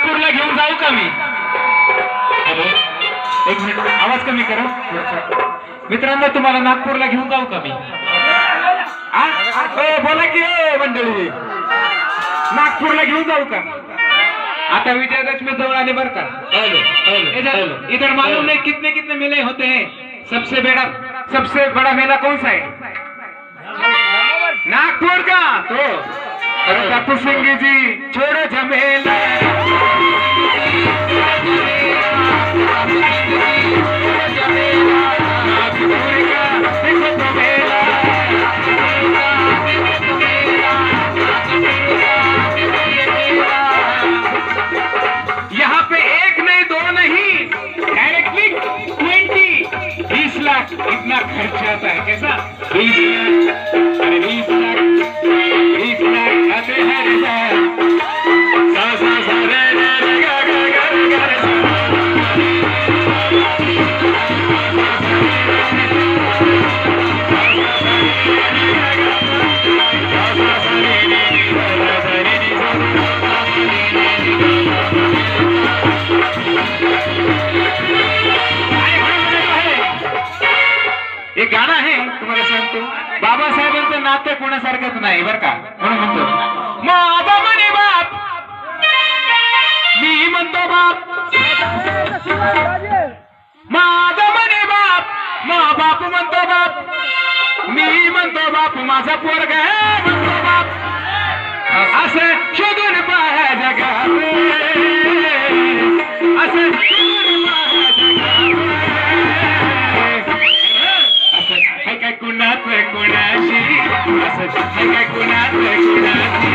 नागपूरला घेऊन जाऊ का मी? एक मिनिट आवाज कमी करा. मित्रांनो तुम्हाला नागपूरला घेऊन जाऊ का मी? बोला की मंडळी. नागपूरला घेऊन जाऊ का? आता विजयादशमी जवळ आले बर का? इधर मालूम नाही कितने कितने मेले होते हैं? सबसे बेडा सबसे बड़ा मेला कौन सा नागपूर का? तो पुष्पिंगी जी छोड़ो झमेला। गाणं तुम्हाला सांगतो. बाबासाहेबांचं नातं कोणासारखंच नाही बरं का? म्हणून म्हणतो. माझा म्हणे बाप. मी म्हणतो बाप. माझा म्हणे बाप. मा बाप म्हणतो बाप. मी म्हणतो बाप. माझा पोरग म्हणतो बाप. असं शोधून पाया जगात. कोणाशी असं चित्र काय कोणाच कोणाशी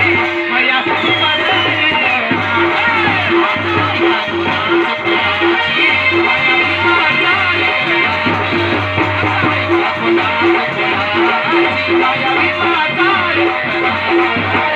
Thank you.